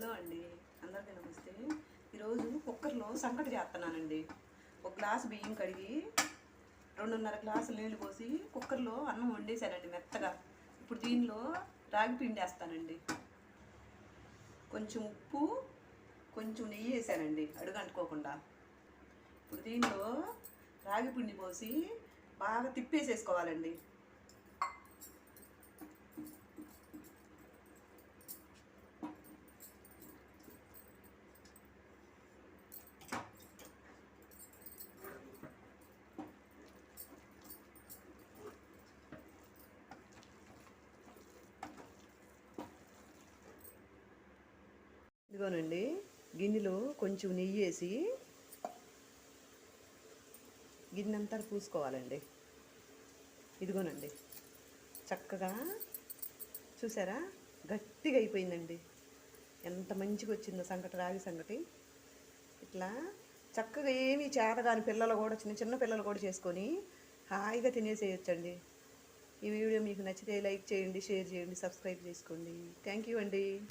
Hello అండి. అందరికీ నమస్తే. ఈరోజు కుక్కర్లో సంకటి చేస్తున్నానండి. ఒక గ్లాస్ బియ్యం కడిగి రెండున్నర గ్లాసులు నీళ్ళు పోసి కుక్కర్లో అన్నం వండేశానండి మెత్తగా. ఇప్పుడు దీనిలో రాగి పిండి వేస్తానండి. కొంచెం ఉప్పు కొంచెం నెయ్యి వేసానండి అడుగు అంటుకోకుండా. ఇప్పుడు దీనిలో రాగి పిండి పోసి బాగా తిప్పేసేసుకోవాలండి. ఇదిగోనండి గిన్నెలో కొంచెం నెయ్యి వేసి గిన్నెంతా పూసుకోవాలండి. ఇదిగోనండి చక్కగా చూసారా? గట్టిగా అయిపోయిందండి. ఎంత మంచిగా వచ్చిందో సంగటి రాగి సంగటి. ఇట్లా చక్కగా ఏమీ చేతగాని పిల్లలు కూడా చిన్న చిన్న పిల్లలు కూడా చేసుకొని హాయిగా తినేసేయచ్చండి. ఈ వీడియో మీకు నచ్చితే లైక్ చేయండి షేర్ చేయండి సబ్స్క్రైబ్ చేసుకోండి. థ్యాంక్ యూ అండి.